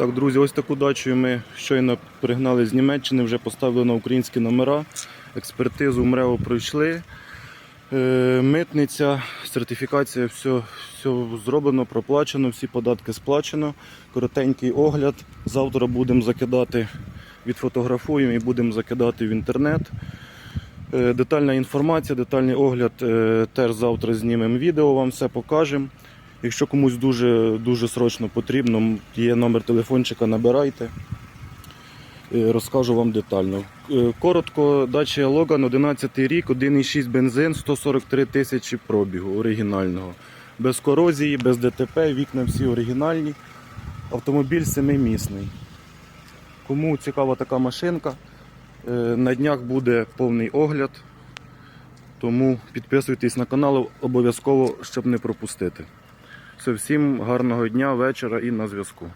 Так, друзі, ось таку дачу ми щойно пригнали з Німеччини, вже поставили на українські номера. Експертизу МРЕО пройшли. Е, Митниця, сертифікація, все, все зроблено, проплачено, всі податки сплачено. Коротенький огляд. Завтра будемо закидати, відфотографуємо і будемо закидати в інтернет. Е, Детальна інформація, детальний огляд е, теж завтра знімемо відео, вам все покажемо. Якщо комусь дуже, дуже срочно потрібно, є номер телефончика, набирайте. Розкажу вам детально. Е, Коротко, дача Логан 11 рік, 1,6 бензин, 143 тисячі пробігу оригінального. Без корозії, без ДТП, вікна всі оригінальні. Автомобіль семимісний. Кому цікава така машинка, е, на днях буде повний огляд. Тому підписуйтесь на канал обов'язково, щоб не пропустити. Все, всім гарного дня, вечора і на зв'язку.